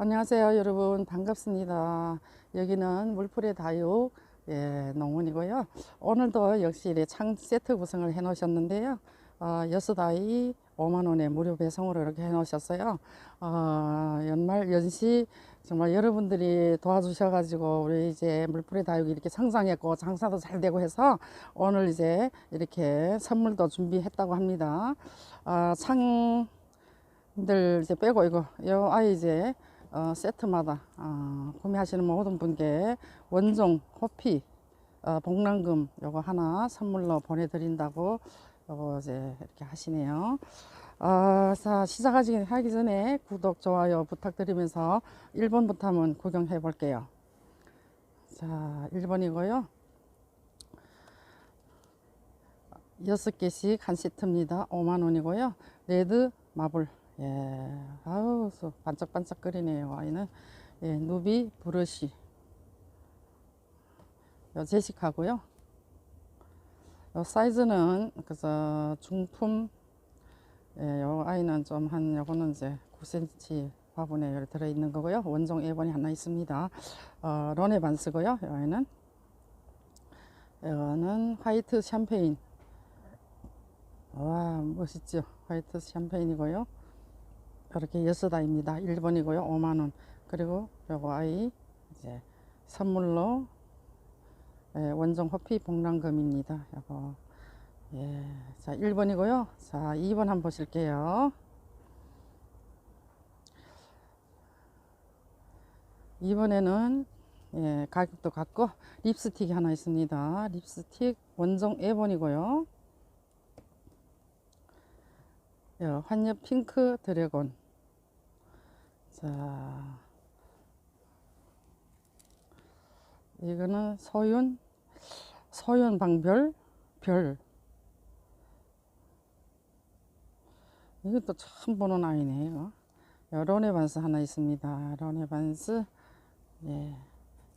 안녕하세요 여러분. 반갑습니다. 여기는 물풀의 다육 예, 농원이고요. 오늘도 역시 창 세트 구성을 해 놓으셨는데요. 어, 여섯 아이 5만원에 무료 배송으로 이렇게 해 놓으셨어요. 어, 연말 연시 정말 여러분들이 도와주셔 가지고 우리 이제 물풀의 다육이 이렇게 성장했고 장사도 잘 되고 해서 오늘 이제 이렇게 선물도 준비했다고 합니다. 어, 창들 이제 빼고 이거 요 아이 이제 어, 세트마다 어, 구매하시는 모든 분께 원종 호피 어, 복랑금 요거 하나 선물로 보내드린다고 요거 이제 이렇게 하시네요. 어, 자 시작하기 하기 전에 구독 좋아요 부탁드리면서 1번부터 한번 구경해 볼게요. 자 1번이고요. 여섯 개씩 한 세트입니다. 5만 원이고요. 레드 마블 예, 아우, 소- 반짝반짝 거리네요. 아이는 예, 누비 브러쉬. 요 제식하고요. 요 사이즈는 그저 중품. 예, 요 아이는 좀 한 요거는 이제 9cm 화분에 이렇게 들어 있는 거고요. 원종 A번이 하나 있습니다. 어, 런의 반스고요. 요 아이는 이거는 화이트 샴페인. 와, 멋있죠? 화이트 샴페인이고요. 이렇게 여섯 아이입니다. 1번이고요. 5만 원. 그리고 요거 아이 이제 선물로 예, 원종 호피 복랑금입니다. 요거 예. 자, 1번이고요. 자, 2번 한번 보실게요. 2번에는 예, 가격도 같고 립스틱이 하나 있습니다. 립스틱 원종 A번이고요. 예, 환엽 핑크 드래곤. 자, 이거는 소윤, 소윤 방별, 별. 이것도 처음 보는 아이네, 이거. 요 로네반스 하나 있습니다. 로네반스, 예,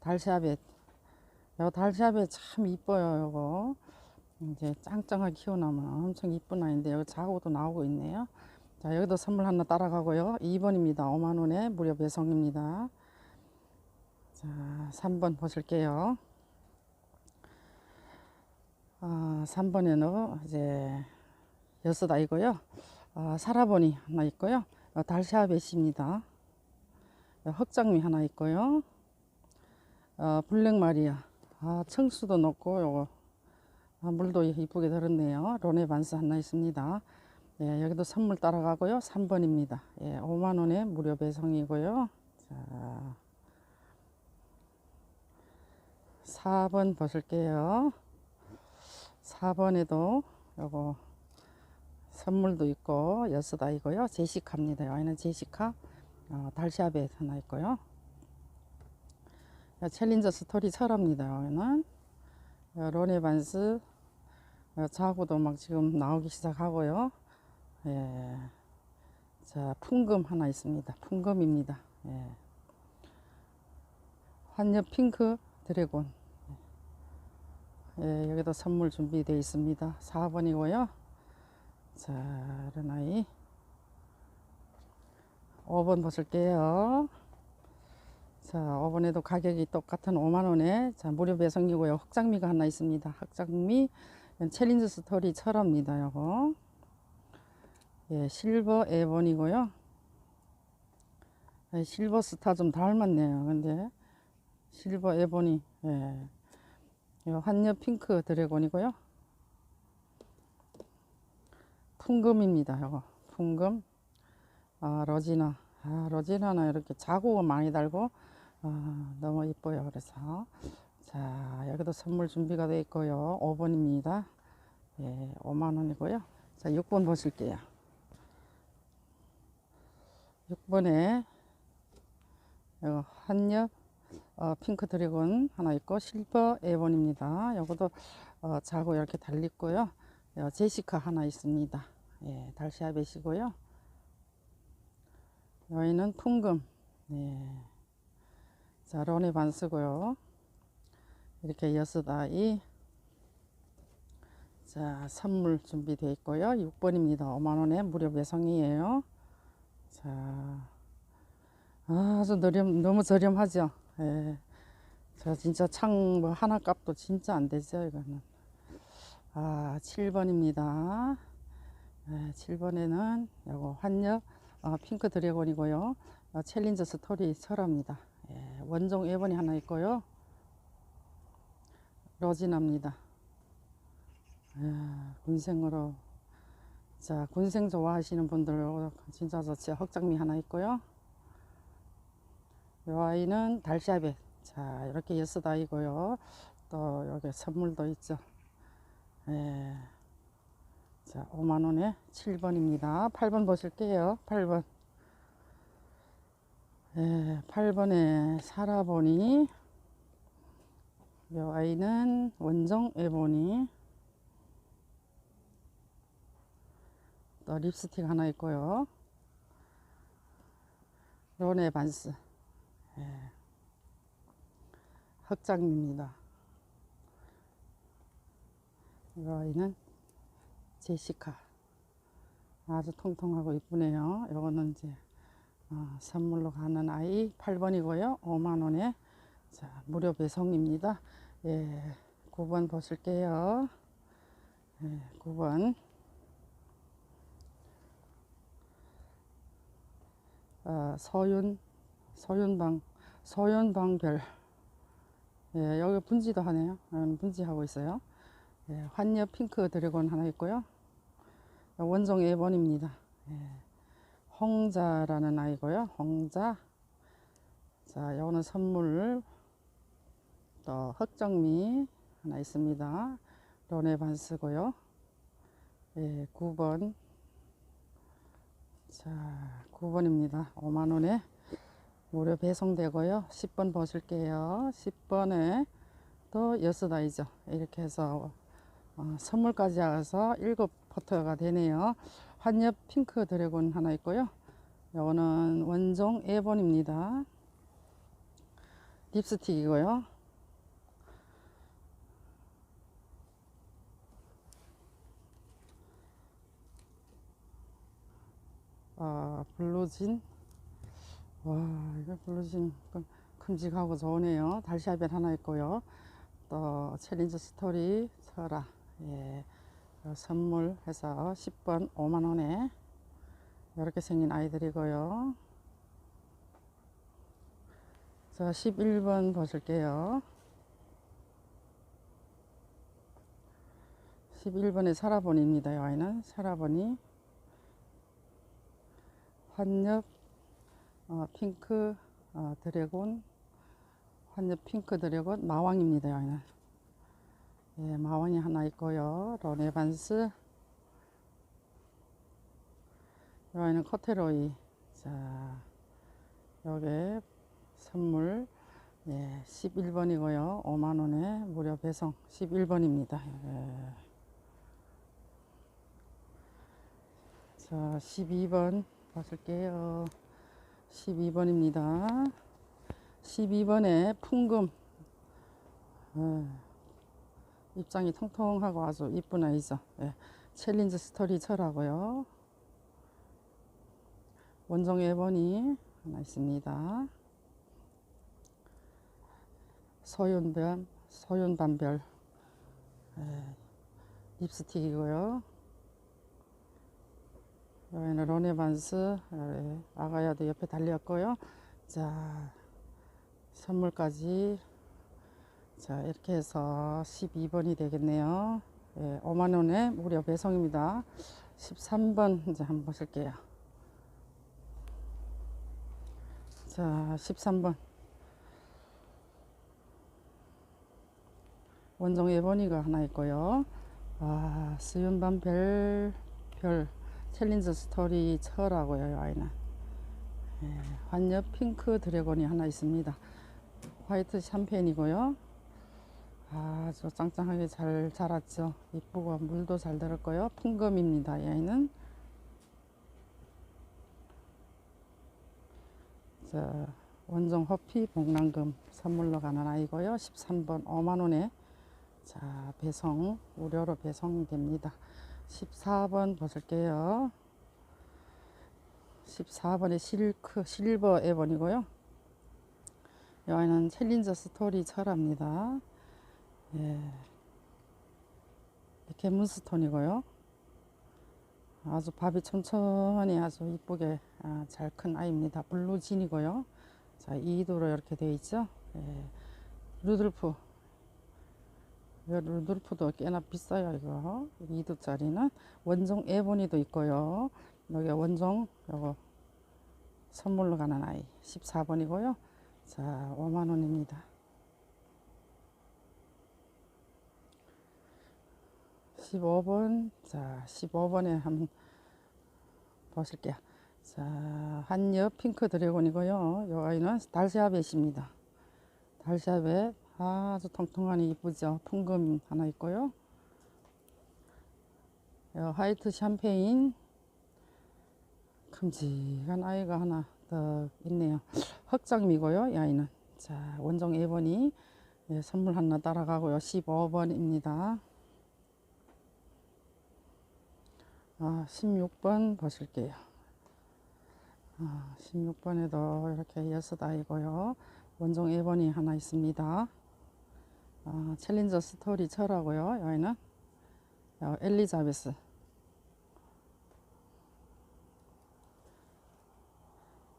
달샤벳. 요 달샤벳 참 이뻐요, 요거. 이제 짱짱하게 키워놓으면 엄청 이쁜 아이인데 여기 자고도 나오고 있네요. 자 여기도 선물 하나 따라가고요. 2번입니다. 5만원에 무료 배송입니다. 자 3번 보실게요. 아, 3번에는 이제 여섯 아이고요. 아, 사라보니 하나 있고요. 어, 달샤벳입니다. 어, 흑장미 하나 있고요. 어, 블랙마리아. 아, 청수도 넣고 요거 아, 물도 이쁘게 들었네요. 로네 반스 하나 있습니다. 예, 여기도 선물 따라가고요. 3번입니다. 예, 5만원에 무료 배송이고요. 자, 4번 보실게요. 4번에도 요거 선물도 있고 여섯 아이고요. 제시카입니다. 여기는 제시카 어, 달샤벳 하나 있고요. 야, 챌린저 스토리 철합니다. 여기는 어, 로네 반스 어, 자구도 막 지금 나오기 시작하고요. 예. 자, 풍금 하나 있습니다. 풍금입니다. 예. 환엽 핑크 드래곤. 예, 여기도 선물 준비되어 있습니다. 4번이고요. 자, 아이. 5번 보실게요. 자, 5번에도 가격이 똑같은 5만원에 자, 무료 배송이고요. 흑장미가 하나 있습니다. 흑장미 챌린저 스토리 철업입니다. 요거. 예, 실버 에본이고요. 예, 실버 스타 좀 닮았네요. 근데 실버 에본이 예. 요 한엽 핑크 드래곤이고요. 풍금입니다. 요거 풍금. 아, 러지나. 아, 러지나는 이렇게 자국을 많이 달고 아, 너무 이뻐요. 그래서 자, 여기도 선물 준비가 되어 있고요. 5번입니다. 예, 5만 원이고요. 자, 6번 보실게요. 6번에 이거 한엽 어, 핑크 드래곤 하나 있고 실버 에본입니다. 요것도 어, 자고 이렇게 달리고요. 요 제시카 하나 있습니다. 예, 달시아벳이고요. 여기는 풍금. 네. 자, 로네 반스고요. 이렇게 여섯 아이. 자, 선물 준비되어 있고요. 6번입니다. 5만원에 무료 배송이에요. 자, 아주 저렴, 너무 저렴하죠. 예. 저 진짜 창 뭐 하나 값도 진짜 안 되죠, 이거는. 아, 7번입니다. 예, 7번에는 요거 환엽 어, 핑크 드래곤이고요. 어, 챌린저 스토리 철화입니다. 예, 원종 1번이 하나 있고요. 로지나입니다. 예, 군생으로 자 군생 좋아하시는 분들 진짜 좋지 흑장미 하나 있고요. 이 아이는 달샤벳 자 이렇게 여섯 아이고요. 또 여기 선물도 있죠. 예. 자 5만원에 7번입니다. 8번 보실게요. 8번 예, 8번에 살아보니 이 아이는 원정 에보니 또 립스틱 하나 있고요. 로네 반스 예. 흑장입니다. 이 아이는 제시카 아주 통통하고 이쁘네요. 이거는 이제 어, 선물로 가는 아이 8번이고요. 5만원에 자, 무료 배송입니다. 예, 9번 보실게요. 예, 9번. 어, 서윤, 서윤방, 서윤방별. 예, 여기 분지도 하네요. 음, 분지하고 있어요. 예, 환엽 핑크 드래곤 하나 있고요. 원종 1번입니다. 예, 홍자라는 아이고요. 홍자. 자, 요거는 선물 또 흑정미 하나 있습니다. 론의 반스고요. 예, 9번. 자, 9번입니다. 5만원에 무료 배송되고요. 10번 보실게요. 10번에 또 여섯 아이죠. 이렇게 해서 어, 선물까지 와서 일곱 포터가 되네요. 환엽 핑크 드래곤 하나 있고요. 요거는 원종 A번입니다. 립스틱이고요. 아, 블루진. 와, 이거 블루진 끔- 큼직하고 좋으네요. 달샤벳 하나 있고요. 또 챌린저 스토리 설아. 예. 어, 선물 해서 10번 5만원에 이렇게 생긴 아이들이고요. 자, 11번 보실게요. 11번에 사라본입니다. 이 아이는 사라본이 환엽 어, 핑크 어, 드래곤 환엽 핑크 드래곤 마왕입니다. 이 아이는 예, 마왕이 하나 있고요. 로네반스 이 아이는 커테로이 자 여기 선물 예, 11번이고요. 5만원에 무료 배송 11번입니다. 예. 자, 12번 보실게요. 12번입니다. 12번에 풍금 예, 입장이 통통하고 아주 이쁜 아이죠. 예, 챌린지 스토리 철하고요. 원종 1번이 하나 있습니다. 소윤뱀, 소윤반별 예, 립스틱이고요. 여기는 로네반스 예, 아가야도 옆에 달렸고요. 자 선물까지 자 이렇게 해서 12번이 되겠네요. 예, 5만원에 무료 배송입니다. 13번 이제 한번 보실게요. 자 13번 원종 1번이가 하나 있고요. 아, 수윤반 별, 별, 챌린저 스토리 철하고요, 이 아이는. 예, 환엽 핑크 드래곤이 하나 있습니다. 화이트 샴페인이고요. 아주 짱짱하게 잘 자랐죠. 이쁘고 물도 잘 들었고요. 풍금입니다, 이 아이는. 자, 원종 허피 복랑금 선물로 가는 아이고요. 13번 5만원에 자, 배송, 무료로 배송됩니다. 14번 보실게요. 14번에 실크 실버 에번이고요. 이 아이는 챌린저 스토리 철합니다. 예. 개문스톤이고요. 아주 밥이 천천히 아주 이쁘게 아, 잘큰 아이입니다. 블루진이고요. 자, 2도로 이렇게 되어 있죠. 예. 루돌프. 이 루돌프도 꽤나 비싸요, 이거. 2도짜리는. 원종 에보니도 있고요. 여기 원종, 요거 선물로 가는 아이. 14번이고요. 자, 5만원입니다. 15번. 자, 15번에 한번 보실게요. 자, 한엽 핑크 드래곤이고요. 이 아이는 달샤벳입니다. 달샤벳 아주 통통하니 이쁘죠. 풍금 하나 있고요. 요 화이트 샴페인 큼직한 아이가 하나 더 있네요. 흑장미고요. 이 아이는 자 원종 1번이 예, 선물 하나 따라가고요. 15번입니다. 아, 16번 보실게요. 아, 16번에도 이렇게 여섯 아이고요. 원종 1번이 하나 있습니다. 아, 챌린저 스토리 철하고요. 여기는 어, 엘리자베스.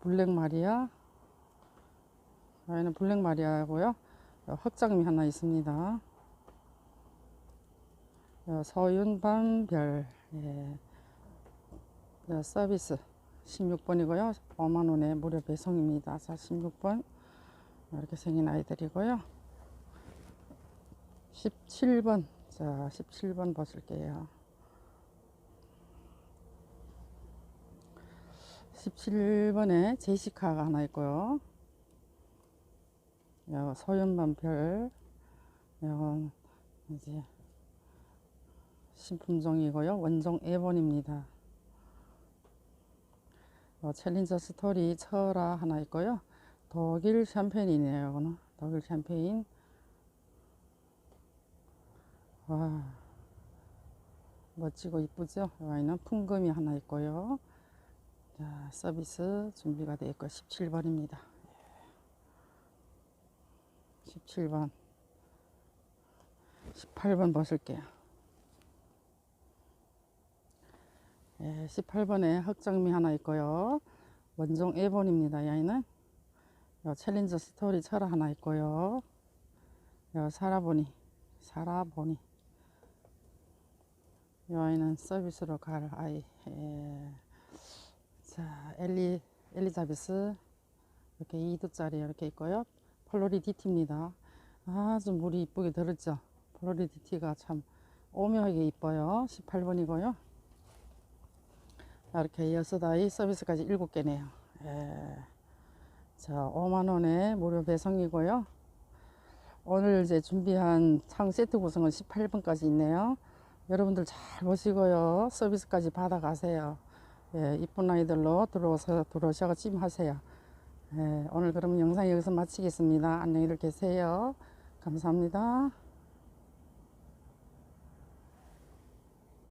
블랙 마리아. 여기는 블랙 마리아고요. 어, 흑장미 하나 있습니다. 어, 서윤반별. 예. 어, 서비스 16번이고요. 5만원에 무료 배송입니다. 자, 16번. 이렇게 생긴 아이들이고요. 17번. 자, 17번 보실게요. 17번에 제시카가 하나 있고요. 요 소연반별. 이건 이제 신품종이고요. 원종 A1입니다. 어, 챌린저 스토리 철화 하나 있고요. 독일 샴페인이네요. 이거는 독일 샴페인. 와 멋지고 이쁘죠? 와인은 풍금이 하나 있고요. 자 서비스 준비가 되어 있고 17번입니다. 17번 18번 보실게요. 예, 18번에 흑장미 하나 있고요. 원종 A1입니다. 이 아이는 요 챌린저 스토리 철화 하나 있고요. 요 사라보니 사라보니 이 아이는 서비스로 갈 아이. 예. 자, 엘리 엘리자베스 이렇게 2도짜리 이렇게 있고요. 폴로리디티입니다. 아주 물이 이쁘게 들었죠. 폴로리디티가 참 오묘하게 이뻐요. 18번이고요. 이렇게 여섯 아이 서비스까지 7개네요. 예. 자, 5만원에 무료 배송이고요. 오늘 이제 준비한 창 세트 구성은 18번까지 있네요. 여러분들 잘 보시고요. 서비스까지 받아가세요. 예, 이쁜 아이들로 들어오서, 들어오셔서 찜하세요. 예, 오늘 그럼 영상 여기서 마치겠습니다. 안녕히 계세요. 감사합니다.